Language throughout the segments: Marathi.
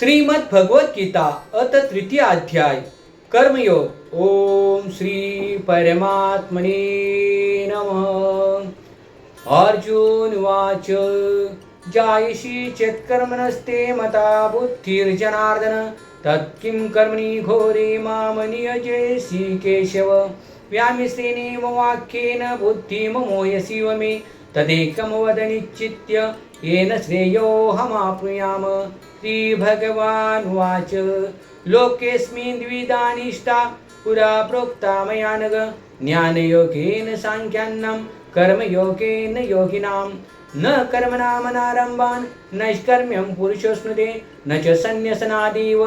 श्रीमद भगवत गीता अत तृतीय अध्याय कर्मयोग। ओम श्री परमात्मने नमः। अर्जुन वाच जायशी चेत्कर्मणस्ते मता बुद्धिर्जनार्दन। तत्किं कर्मणि घोरे मामनियजयसि केशव। व्यामिसेनेव वाक्येन बुद्धिममोयसिव मे तदेकं येन श्रेयोऽहमाप्नुयाम श्रीभगवानुवाच लोकेऽस्मिन् द्विधानिष्ठा पुरा प्रोक्ता मया नग। ज्ञानयोगेन साङ्ख्यान्नं कर्मयोगेन योगिनां। न कर्मनामनारम्भान् नैष्कर्म्यं पुरुषोऽश्नुते न च सन्न्यसनादेव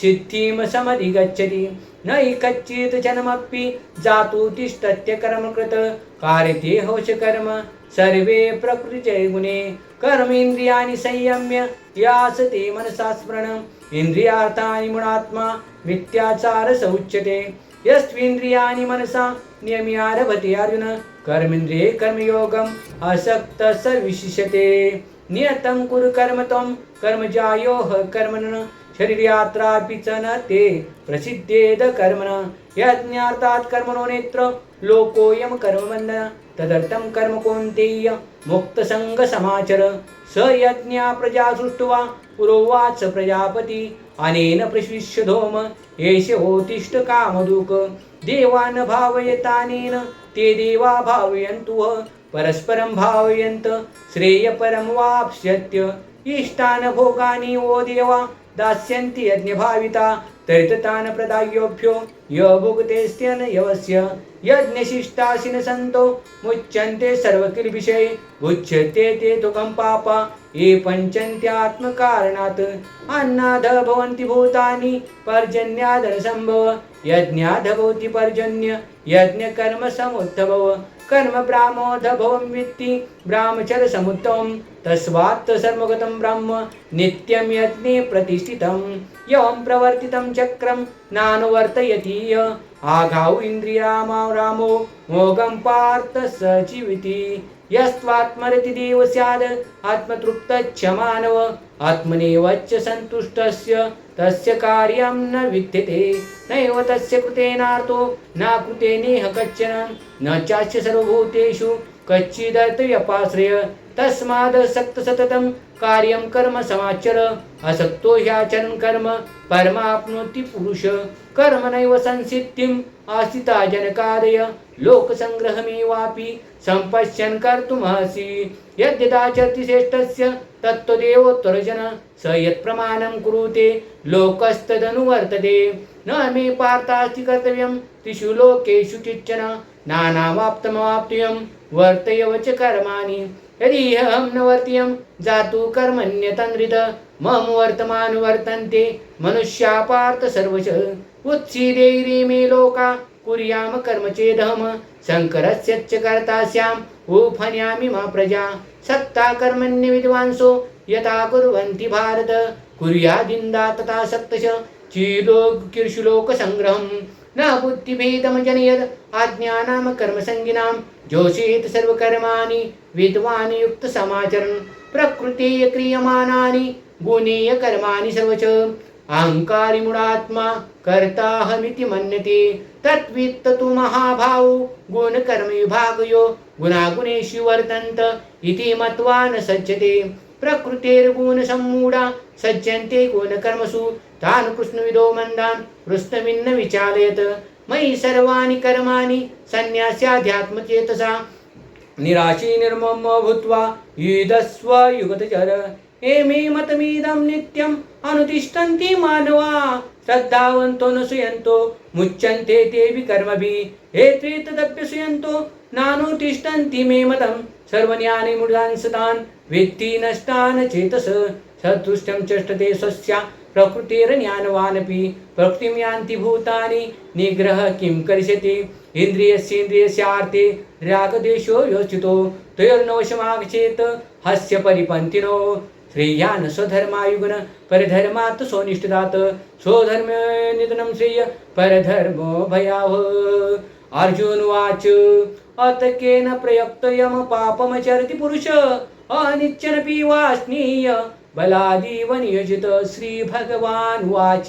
सिद्धिं समधिगच्छति। न हि कच्चित् जनमपि जातु तिष्ठत्य कर्मकृत कार्यते होश कर्म सर्वे प्रकृते गुणे कर्मेन्द्रियाणि संयम्य यासते मनसा स्मरण। इंद्रियार्थानी मुणात्मा मिथ्याचार उच्यते यस्त्विन्द्रियाणि मनसा नियमियारभते अर्जुन। कर्मेंद्रिये कर्मयोगम् असक्त स विशिष्यते नियतं कुरु कर्म त्वं कर्मजायोः कर्मण शरीरयात्रापि च न ते प्रसिद्धेद कर्मण. यज्ञार्थात् कर्मणो नेत्र लोकोऽयं कर्मबन्धन. तदर्थं कर्म कोणतेय मुक्तसंग समाचर. स यज्ञा प्रजा सृष्ट्वा पुरोवाच प्रजापति. अनेन प्रशिष्यधोम एष होतिष्ठ कामदुक. देवान् भावयतानेन ते देवा भावयन्तु परस्परं भावयन्त श्रेयपरं वाप्स्यत्य. इष्टान भोगानि ओ देवा दास्यन्ति यज्ञभाविता तरिततान् प्रदायोभ्यो य भुगतेस्त्यन यवस्य यज्ञशिष्टाशिन सन्तो मुच्यन्ते सर्वकिल्बिषये भुज्यते ते तुकं पापा ये पञ्चन्त्यात्मकारणात् अन्नाध भवन्ति भूतानि पर्जन्यादनसम्भव यज्ञाध भवति पर्जन्य यज्ञकर्म कर्म ब्राह्मोद्भवं वित्ति ब्राह्मचर समुत्तम तस्मात् सर्वगतं ब्रह्म नित्यं यज्ञे प्रतिष्ठितं। यं प्रवर्तितं चक्रं नानुवर्तयति आघाऊ आघाव इन्द्रियामा रामो मोगम पार्थ स यस्त्वात्मरति देव स्याद् आत्मतृप्तच्च मानव आत्मनेवच्च सन्तुष्टस्य। तस्य कार्यं न विद्यते नैव तस्य कृतेनार्तो न कृते नेह कश्चन। न चास्य सर्वभूतेषु कच्चिदर्थव्यपाश्रय तस्मादसक्त सततम कार्यं कर्म समाचर। असक्तो ह्याचरण कर्म परमाप्नोति पुरुष। कर्म नैव संसिद्धिम आस्थिता जनकादय लोकसङ्ग्रहमेवापि सम्पश्यन् कर्तुमहसि। यद्यदाचरति श्रेष्ठस्य तत्त्वदेवोत्तरजन स यत्प्रमाणं कुरुते लोकस्तदनुवर्तते न मे पार्थास्ति कर्तव्यं त्रिषु लोकेषु किञ्चन नानावाप्तमवाप्तव्यं वर्तयव च कर्माणि। यदि अहं न वर्त्यं जातु कर्मण्यतन्द्रित मम वर्तमान वर्तन्ते सर्वश उत्सीदेरे मे लोका कुर्याम कर्म चेदहम शङ्करस्य च कर्ता स्याम् उफन्यामि मा प्रजा सत्ता कर्मण्य विद्वांसो यथा कुर्वन्ति भारत कुर्यादिन्दा तथा सक्तश चीलो किर्षुलोकसङ्ग्रहम्। न बुद्धिभेदमजनयद् आज्ञानां कर्मसङ्गिनां जोषेत सर्वकर्माणि विद्वान् युक्तसमाचरन् प्रकृतेय क्रियमाणानि गुणेय कर्माणि सर्वच। कर्ताहमिति मन्यते तत्वित्त तु महाभावो गुणकर्मविभागयो गुणागुणेषु वर्तन्त इति मत्वा न सज्जते। प्रकृतेर्गुणसम्मूढा सज्जन्ते गुणकर्मसु तान् कृष्णविदो मन्दान् पृष्ठमिन्न विचालयत मयि सर्वाणि कर्माणि संन्यास्याध्यात्मचेतसा निराशी निर्मम भूत्वा युदस्व युगतचर एमे मतमिदं नित्यम् अनुतिष्ठन्ति मानवा श्रद्धावन्तो न सुयन्तो मुच्यन्ते तेऽपि कर्मभिः एते तदप्यसुयन्तो नानुतिष्ठन्ति मे मतं सर्वज्ञानि सतान् वित्ति नष्टान् चेतस सदृष्टं चष्टते स्वस्य प्रकृतिर्ज्ञानवानपि प्रकृतिं यान्ति भूतानि निग्रह किं करिष्यति? इन्द्रियस्येन्द्रियस्यार्थे रागदेशो योचितो तयोर्नवशमागच्छेत् हस्य परिपन्थिनो। श्रेयान् स्वधर्मायुगन परधर्मात् सोनिष्ठदात् स्वधर्म निधनं श्रेय परधर्मो भयाव अर्जुनवाच अत केन प्रयुक्तयम पापमचरति पुरुष? अनिच्चनपि वा स्नेय बलादीव श्री भगवान वाच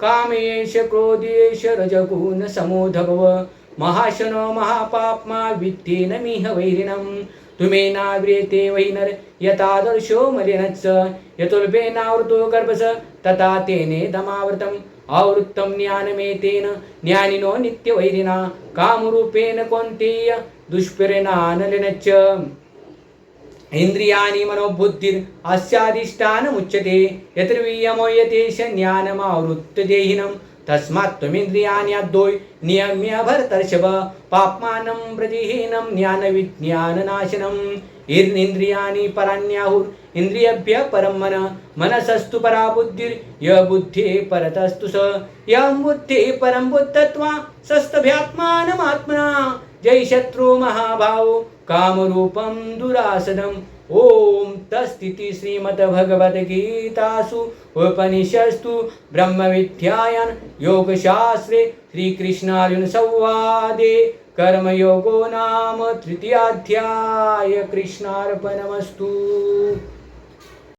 कामेश क्रोधेश रजगुण समोधभव महाशन महापाप्मा वित्तेन मिह वैरिणं तुमे नाव्रेते वैनर यतादर्शो मलिनच्च। यतुर्भेनावृतो गर्भस तथा तेने दमावृतम्। आवृत्तं ज्ञानमेतेन ज्ञानिनो नित्यवैरिणा। कामरूपेण कौन्तेय दुष्परिणानलिनच्च। इंद्रियाणि मनोबुद्धिर् अस्याधिष्ठानमुच्यते यतिर्वीयमोयतेश ज्ञानमावृत्य देहिनं तस्मात् त्वमिन्द्रियाणि अद्वै नियम्य भरतर्षभ पाप्मानं प्रतिहीनं ज्ञानविज्ञाननाशनम् इन्द्रियाणि पराण्याहुर् इन्द्रियभ्य परं मन मनसस्तु परा बुद्धिर् य बुद्धे परतस्तु स। यं बुद्धे परं बुद्धत्वा सस्तभ्यात्मानमात्मना। जय शत्रु महाभाव। कामरूपं दुरासदम्। ॐ तस्थिति श्रीमद्भगवद्गीतासु उपनिषत्सु ब्रह्मविद्यायां योगशास्त्रे श्रीकृष्णार्जुनसंवादे कर्मयोगो नाम तृतीयाध्याय। कृष्णार्पणमस्तु।